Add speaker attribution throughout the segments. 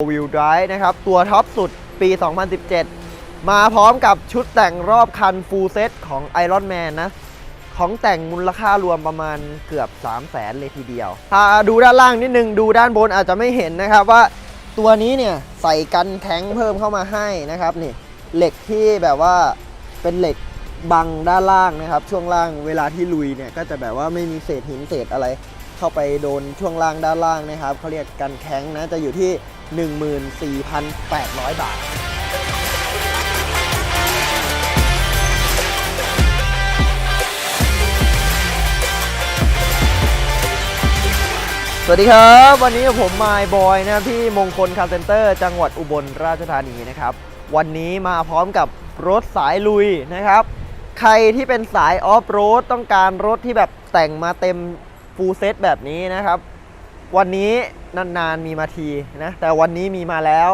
Speaker 1: วิวได i v e นะครับ ตัวท็อปสุดปี 2017 มาพร้อมกับชุดแต่งรอบคันฟูลเซตของ Iron Man นะ ของแต่งมูลค่ารวมประมาณเกือบ 3 0 0แสนเลยทีเดียวถ้าดูด้านล่างนิดนึง ดูด้านบนอาจจะไม่เห็นนะครับว่าตัวนี้เนี่ย ใส่กันแข็งเพิ่มเข้ามาให้นะครับนี่เหล็กที่แบบว่าเป็นเหล็กบังด้านล่างนะครับ ช่วงล่างเวลาที่ลุยเนี่ยก็จะแบบว่าไม่มีเศษหินเศษอะไร เข้าไปโดนช่วงล่างด้านล่างนะครับเขาเรียกกันแข็งนะจะอยู่ที่ 14,800 บาทสวัสดีครับ วันนี้ผมมายบอยนะที่มงคลคาร์เซนเตอร์ จังหวัดอุบลราชธานีนะครับ วันนี้มาพร้อมกับรถสายลุยนะครับ ใครที่เป็นสายออฟโรดต้องการรถที่แบบแต่งมาเต็มฟูลเซตแบบนี้นะครับ วันนี้นานๆมีมาทีนะแต่วันนี้มีมาแล้ว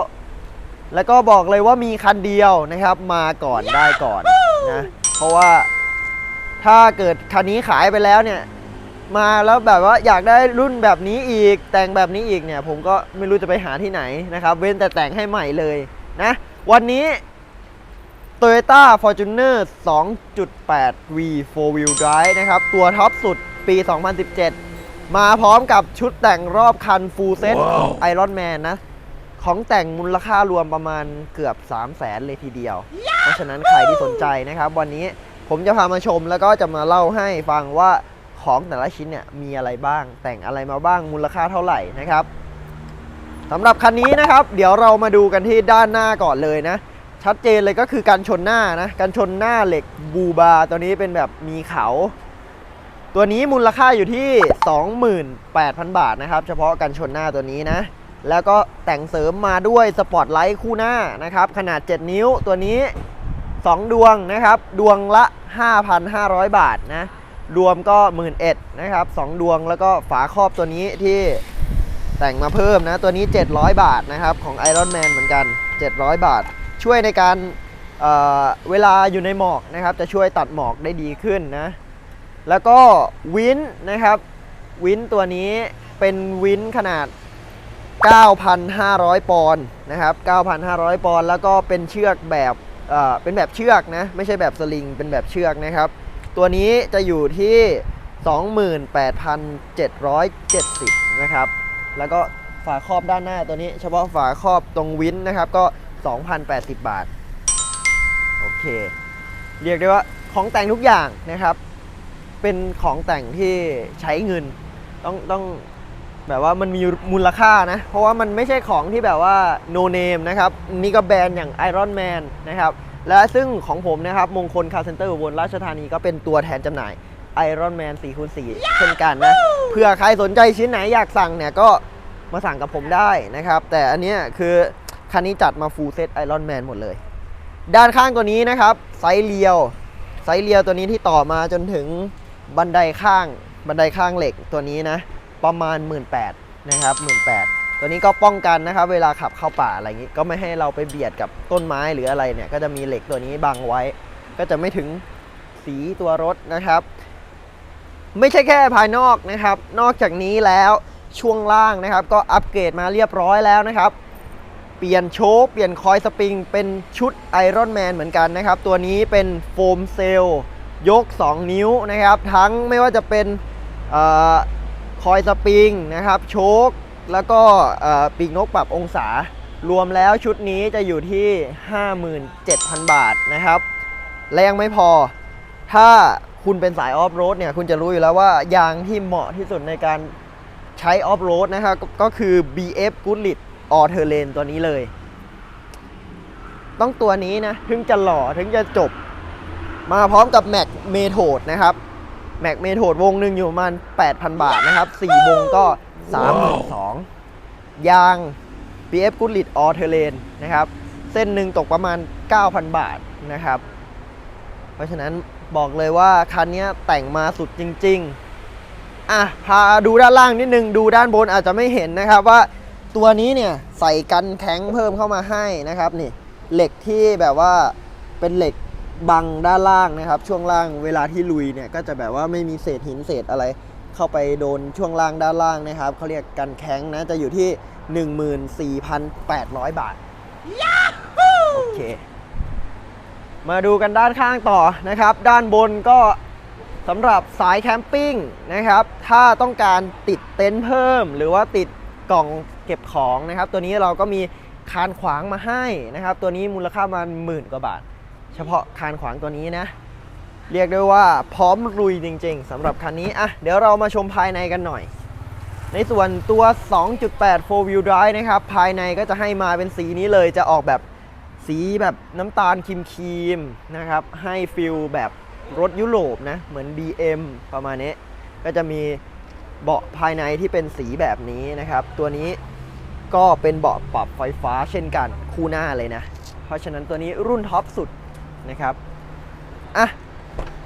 Speaker 1: แล้วก็บอกเลยว่ามีคันเดียวนะครับ มาก่อนได้ก่อนนะเพราะว่าถ้าเกิดคันนี้ขายไปแล้วเนี่ย มาแล้วแบบว่าอยากได้รุ่นแบบนี้อีกแต่งแบบนี้อีกเนี่ย ผมก็ไม่รู้จะไปหาที่ไหนนะครับ เว้นแต่แต่งให้ใหม่เลยนะ วันนี้ Toyota Fortuner 2.8 V 4 Wheel Drive นะครับ ตัวท็อปสุดปี 2017 มาพร้อมกับชุดแต่งรอบคัน Full Set ของ Iron Man นะ ของแต่งมูลค่ารวมประมาณเกือบ 3 0 0แสนเลยทีเดียว เพราะฉะนั้นใครที่สนใจนะครับ วันนี้ผมจะพามาชมแล้วก็จะมาเล่าให้ฟังว่าของแต่ละชิ้นเนี่ยมีอะไรบ้าง แต่งอะไรมาบ้างมูลค่าเท่าไหร่นะครับสำหรับคันนี้นะครับ เดี๋ยวเรามาดูกันที่ด้านหน้าก่อนเลยนะ ชัดเจนเลยก็คือการชนหน้านะการชนหน้าเหล็กบูบาร์ตัวนี้เป็นแบบมีเขา ตัวนี้มูลค่าอยู่ที่ 28,000 บาทนะครับ เฉพาะการชนหน้าตัวนี้นะ แล้วก็แต่งเสริมมาด้วยสปอตไลท์คู่หน้านะครับ ขนาด 7 นิ้วตัวนี้ 2 ดวงนะครับ ดวงละ 5,500 บาทนะ รวมก็ 1 1 0 0นะครับ 2 ดวงแล้วก็ฝาครอบตัวนี้ที่แต่งมาเพิ่มนะ ตัวนี้ 700 บาทนะครับของ Iron Man เหมือนกัน 700 บาท ช่วยในการเเวลาอยู่ในหมอกนะครับ จะช่วยตัดหมอกได้ดีขึ้นนะ แล้วก็วินนะครับ วินตัวนี้เป็นวินขนาด 9,500 ปอนด์นะครับ 9,500 ปอนด์แล้วก็เป็นเชือกแบบเอ่อเป็นแบบเชือกนะ ไม่ใช่แบบสลิง เป็นแบบเชือกนะครับ ตัวนี้จะอยู่ที่ 28,770 นะครับ แล้วก็ฝาครอบด้านหน้าตัวนี้ เฉพาะฝาครอบตรงวินนะครับก็ 2,080 บาท โอเค เรียกได้ว่าของแต่งทุกอย่างนะครับ เป็นของแต่งที่ใช้เงิน ต้องต้องแบบว่ามันมีมูลค่านะ เพราะว่ามันไม่ใช่ของที่แบบว่า no name นะครับ นี่ก็แบรนด์อย่าง Iron Man นะครับ และซึ่งของผมนะครับ มงคลคาร์เซนเตอร์อุบลราชธานีก็เป็นตัวแทนจำหน่าย Iron Man 4คูณ4เช่นกันนะ เพื่อใครสนใจชิ้นไหนอยากสั่งเนี่ยก็มาสั่งกับผมได้นะครับ แต่อันเนี้ยคือคันนี้จัดมา full set Iron Man หมดเลย ด้านข้างตัวนี้นะครับ ไซส์เรียว ไซส์เรียวตัวนี้ที่ต่อมาจนถึง บันไดข้างบันไดข้างเหล็กตัวนี้นะประมาณ 1 8ื่นนะครับหมื่นแตัวนี้ก็ป้องกันนะครับ เวลาขับเข้าป่าอะไรอย่างนี้ ก็ไม่ให้เราไปเบียดกับต้นไม้หรืออะไรเนี่ย ก็จะมีเหล็กตัวนี้บังไว้ ก็จะไม่ถึงสีตัวรถนะครับ ไม่ใช่แค่ภายนอกนะครับ นอกจากนี้แล้วช่วงล่างนะครับ ก็อัปเกรดมาเรียบร้อยแล้วนะครับ เปลี่ยนโชคเปลี่ยนคอยสปริง เป็นชุดไอรอนแมนเหมือนกันนะครับ ตัวนี้เป็นโฟมเซลล์ ยก 2 นิ้วนะครับ ทั้งไม่ว่าจะเป็นออคอยสปริงนะครับ โชคแล้วก็ปีกนกปรับองศารวมแล้วชุดนี้จะอยู่ที่ 57,000 บาทนะครับ และยังไม่พอ ถ้าคุณเป็นสายออฟโรดเนี่ย คุณจะรู้อยู่แล้วว่ายางที่เหมาะที่สุดในการใช้ออฟโรดนะครับ ก็ก็คือ BF Goodrich All Terrain ตัวนี้เลย ต้องตัวนี้นะ ถึงจะหล่อ ถึงจะจบ มาพร้อมกับ Mac m e t o d นะครับ Mac m e t o d วงหนึ่งอยู่ประมาณ 8,000 บาทนะครับ 4 วงก็ 32,000ยาง BF Goodrich All Terrain นะครับ เส้นหนึ่งตกประมาณ 9,000 บาทนะครับ เพราะฉะนั้นบอกเลยว่า คันนี้แต่งมาสุดจริง ๆ อะ พาดูด้านล่างนิดนึง ดูด้านบนอาจจะไม่เห็นนะครับว่าตัวนี้เนี่ยใส่กันแข็งเพิ่มเข้ามาให้นะครับนี่เหล็กที่แบบว่าเป็นเหล็ก บังด้านล่างนะครับ ช่วงล่างเวลาที่ลุยเนี่ยก็จะแบบว่าไม่มีเศษหินเศษอะไร เข้าไปโดนช่วงล่างด้านล่างนะครับเขาเรียกกันแข็งนะจะอยู่ที่ 14,800 บาทโอเคมาดูกันด้านข้างต่อนะครับ ด้านบนก็สำหรับสายแคมปิ้งนะครับ ถ้าต้องการติดเต็นท์เพิ่ม หรือว่าติดกล่องเก็บของนะครับ ตัวนี้เราก็มีคานขวางมาให้นะครับ ตัวนี้มูลค่าประมาณหมื่นกว่าบาท เฉพาะคานขวางตัวนี้นะ เรียกได้ว่าพร้อมลุยจริง ๆสำหรับคันนี้อะเดี๋ยวเรามาชมภายในกันหน่อย ในส่วนตัว 2.8 4 wheel drive นะครับ ภายในก็จะให้มาเป็นสีนี้เลยจะออกแบบสีแบบน้ำตาลครีมๆนะครับ ให้ฟิลแบบรถยุโรปนะ เหมือน BM ประมาณนี้ ก็จะมีเบาะภายในที่เป็นสีแบบนี้นะครับ ตัวนี้ก็เป็นเบาะปรับไฟฟ้าเช่นกันคู่หน้าเลยนะ เพราะฉะนั้นตัวนี้รุ่นท็อปสุด นะครับอะ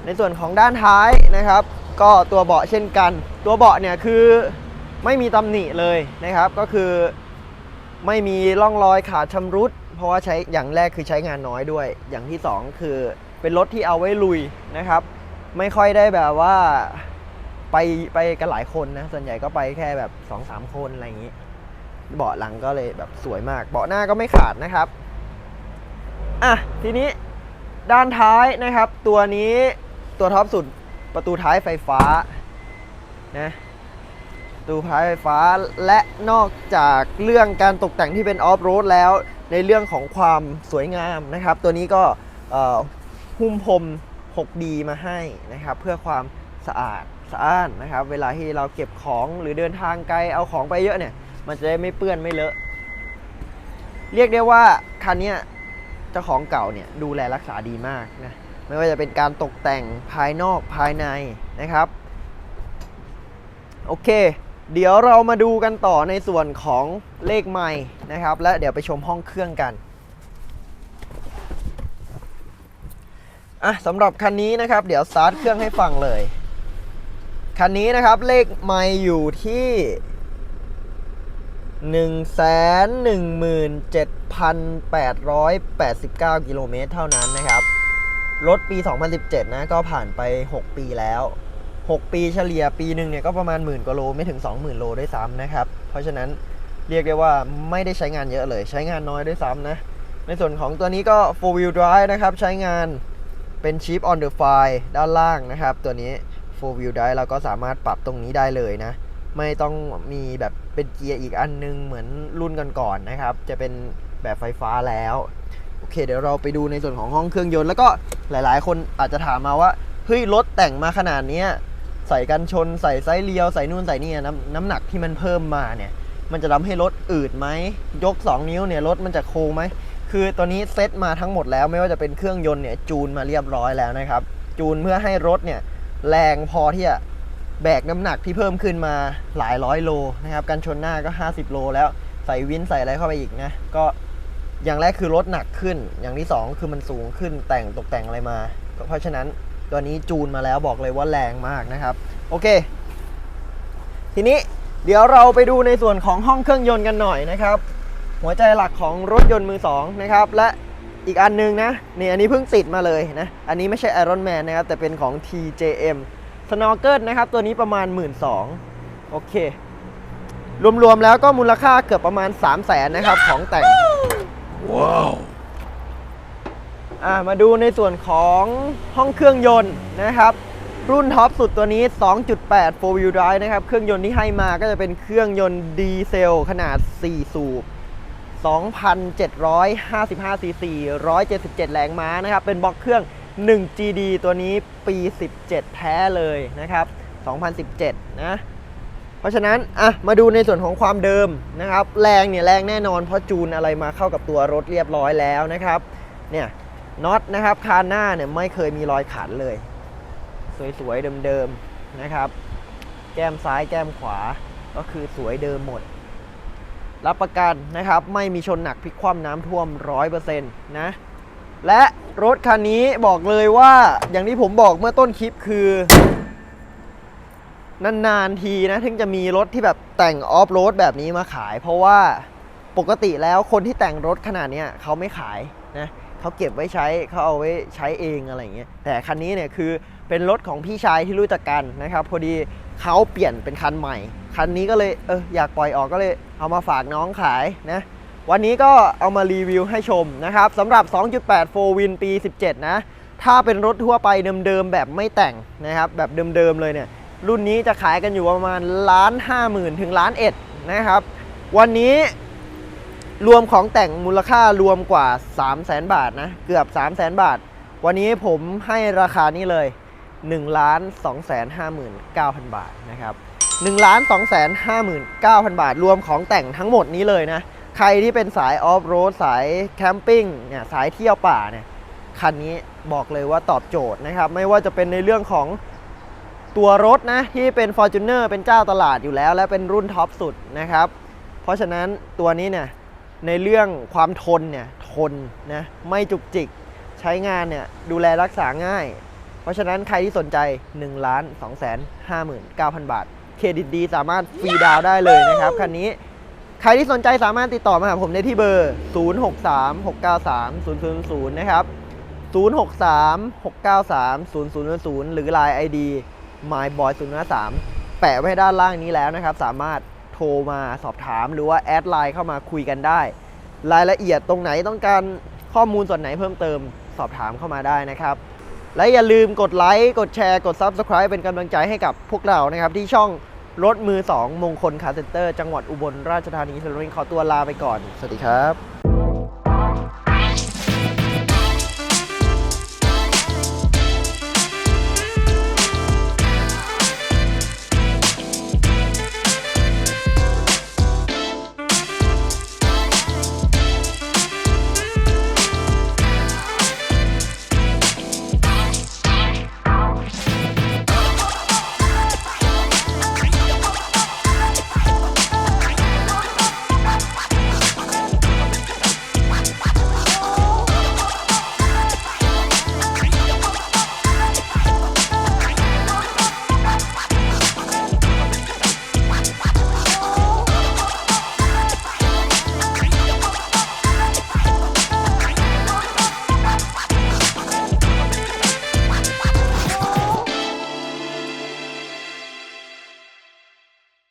Speaker 1: ในส่วนของด้านท้ายนะครับ ก็ตัวเบาะเช่นกัน ตัวเบาะเนี่ยคือไม่มีตำหนิเลยนะครับ ก็คือไม่มีร่องรอยขาดชำรุด เพราะว่าใช้อย่างแรกคือใช้งานน้อยด้วย อย่างที่สองคือเป็นรถที่เอาไว้ลุยนะครับ ไม่ค่อยได้แบบว่าไปไปกันหลายคนนะ ส่วนใหญ่ก็ไปแค่แบบ 2-3 คนอะไรอย่างนี้ เบาะหลังก็เลยแบบสวยมาก เบาะหน้าก็ไม่ขาดนะครับ อะ ทีนี้ ด้านท้ายนะครับ ตัวนี้ตัวท็อปสุดประตูท้ายไฟฟ้านะประตูท้ายไฟฟ้าและนอกจากเรื่องการตกแต่งที่เป็นออฟโรดแล้ว ในเรื่องของความสวยงามนะครับ ตัวนี้ก็หุ้มพรม 6D มาให้นะครับ เพื่อความสะอาดสะอ้านนะครับ เวลาที่เราเก็บของหรือเดินทางไกลเอาของไปเยอะเนี่ย มันจะได้ไม่เปื้อนไม่เลอะ เรียกได้ว่าคันนี้ เจ้าของเก่าเนี่ยดูแลรักษาดีมากนะไม่ว่าจะเป็นการตกแต่งภายนอกภายในนะครับ โอเค เดี๋ยวเรามาดูกันต่อในส่วนของเลขไม้นะครับ และเดี๋ยวไปชมห้องเครื่องกันอะสำหรับคันนี้นะครับ เดี๋ยวสตาร์ทเครื่องให้ฟังเลย คันนี้นะครับเลขไม้อยู่ที่ 117,889 กิโลเมตรเท่านั้นนะครับ รถปี 2017 นะ ก็ผ่านไป 6 ปีแล้ว 6 ปีเฉลี่ยปีหนึ่งเนี่ยก็ประมาณหมื่นกว่าโลไม่ถึง 20,000 โลด้วยซ้ำนะครับ เพราะฉะนั้นเรียกได้ว่าไม่ได้ใช้งานเยอะเลย ใช้งานน้อยด้วยซ้ำนะ ในส่วนของตัวนี้ก็4 wheel drive นะครับ ใช้งานเป็น Chip on the fly ด้านล่างนะครับ ตัวนี้4 wheel drive เราก็สามารถปรับตรงนี้ได้เลยนะ ไม่ต้องมีแบบเป็นเกียร์อีกอันนึงเหมือนรุ่นก่อนๆนะครับ จะเป็นแบบไฟฟ้าแล้ว โอเค เดี๋ยวเราไปดูในส่วนของห้องเครื่องยนต์แล้วก็หลายๆ คนอาจจะถามมาว่าเฮ้ยรถแต่งมาขนาดนี้ใส่กันชนใส่ไซส์เลียวใส่นู่นใส่นี่น้ำน้ำหนักที่มันเพิ่มมาเนี่ย มันจะทำให้รถอืดไหมยก 2 นิ้วเนี่ยรถมันจะโค้งไหมคือตัวนี้เซตมาทั้งหมดแล้วไม่ว่าจะเป็นเครื่องยนต์เนี่ยจูนมาเรียบร้อยแล้วนะครับ จูนเพื่อให้รถเนี่ยแรงพอที่จะ แบกน้ำหนักที่เพิ่มขึ้นมาหลายร้อยโลนะครับกันชนหน้าก็ 50 โล แล้วใส่วินใส่อะไรเข้าไปอีกนะก็อย่างแรกคือรถหนักขึ้น อย่างที่ 2 คือมันสูงขึ้นแต่งตกแต่งอะไรมา เพราะฉะนั้นตัวนี้จูนมาแล้วบอกเลยว่าแรงมากนะครับ โอเค ทีนี้เดี๋ยวเราไปดูในส่วนของห้องเครื่องยนต์กันหน่อยนะครับ หัวใจหลักของรถยนต์มือสองนะครับและอีกอันนึงนะนี่อันนี้เพิ่งติดมาเลยนะอันนี้ไม่ใช่ Iron Man นะครับแต่เป็นของ TJM สโนว์เกิลนะครับ ตัวนี้ประมาณ 1 2ื่นโอเค รวมๆแล้วก็มูลค่าเกือบประมาณ 3 0 0แสนนะครับ ของแต่ง
Speaker 2: ว้าว
Speaker 1: อ่ามาดูในส่วนของห้องเครื่องยนต์นะครับ รุ่นท็อปสุดตัวนี้ 2.8 4 wheel drive นะครับ เครื่องยนต์ที่ให้มาก็จะเป็นเครื่องยนต์ดีเซล ขนาด 4 สูบ2,755ซีซี177 แรงม้านะครับ เป็นบล็อกเครื่อง 1 GD ตัวนี้ปี 17 แท้เลยนะครับ 2017 นะ เพราะฉะนั้น อะ มาดูในส่วนของความเดิมนะครับ แรงเนี่ยแรงแน่นอนเพราะจูนอะไรมาเข้ากับตัวรถเรียบร้อยแล้วนะครับ เนี่ยน็อตนะครับคานหน้าเนี่ยไม่เคยมีรอยขันเลย สวยๆเดิมๆนะครับ แก้มซ้ายแก้มขวาก็คือสวยเดิมหมด รับประกันนะครับ ไม่มีชนหนักพลิกคว่ำน้ำท่วม 100%นะ และรถคันนี้บอกเลยว่าอย่างที่ผมบอกเมื่อต้นคลิปคือ นานๆทีนะถึงจะมีรถที่แบบแต่งออฟโรดแบบนี้มาขาย เพราะว่าปกติแล้วคนที่แต่งรถขนาดเนี้ยเขาไม่ขายนะเขาเก็บไว้ใช้เขาเอาไว้ใช้เองอะไรอย่างเงี้ยแต่คันนี้เนี่ยคือเป็นรถของพี่ชายที่รู้จักกันนะครับ พอดีเขาเปลี่ยนเป็นคันใหม่ คันนี้ก็เลยเอออยากปล่อยออกก็เลยเอามาฝากน้องขายนะ วันนี้ก็เอามารีวิวให้ชมนะครับสำหรับ 2.8 4 Win ปี 17 นะ ถ้าเป็นรถทั่วไปเดิมๆแบบไม่แต่งนะครับ แบบเดิมๆเลยเนี่ย รุ่นนี้จะขายกันอยู่ประมาณล้านห้าหมื่นถึงล้านเอ็ดนะครับ วันนี้รวมของแต่งมูลค่ารวมกว่า 3 0 0แสนบาทนะ เกือบ 3 0 0แสนบาท วันนี้ผมให้ราคานี้เลย1ล้าน2แสน59,000 บาทนะครับ1ล้าน2แสน59,000 บาท รวมของแต่งทั้งหมดนี้เลยนะ ใครที่เป็นสายออฟโรดสายแคมปิ้งเนี่ยสายเที่ยวป่าเนี่ยคันนี้บอกเลยว่าตอบโจทย์นะครับ ไม่ว่าจะเป็นในเรื่องของตัวรถนะที่เป็น Fortuner เป็นเจ้าตลาดอยู่แล้ว และเป็นรุ่นท็อปสุดนะครับ เพราะฉะนั้นตัวนี้เนี่ยในเรื่องความทนเนี่ยทนนะไม่จุกจิกใช้งานเนี่ยดูแลรักษาง่าย เพราะฉะนั้นใครที่สนใจ1ล้าน2แสน59,000 บาท เครดิตดีสามารถฟรีดาวน์ได้เลยนะครับคันนี้ ใครที่สนใจสามารถติดต่อมาหาผมได้ที่เบอร์ 0636930000 นะครับ 0636930000 หรือ Line ID myboy053 แปะไว้ด้านล่างนี้แล้วนะครับ สามารถโทรมาสอบถามหรือว่าแอดไลน์เข้ามาคุยกันได้ รายละเอียดตรงไหนต้องการข้อมูลส่วนไหนเพิ่มเติมสอบถามเข้ามาได้นะครับ และอย่าลืมกดไลค์ กดแชร์ กด Subscribe เป็นกำลังใจให้กับพวกเรานะครับที่ช่อง รถมือ 2 มงคลคาร์เซ็นเตอร์ จังหวัดอุบลราชธานีสำหรับวันนี้ขอตัวลาไปก่อน สวัสดีครับ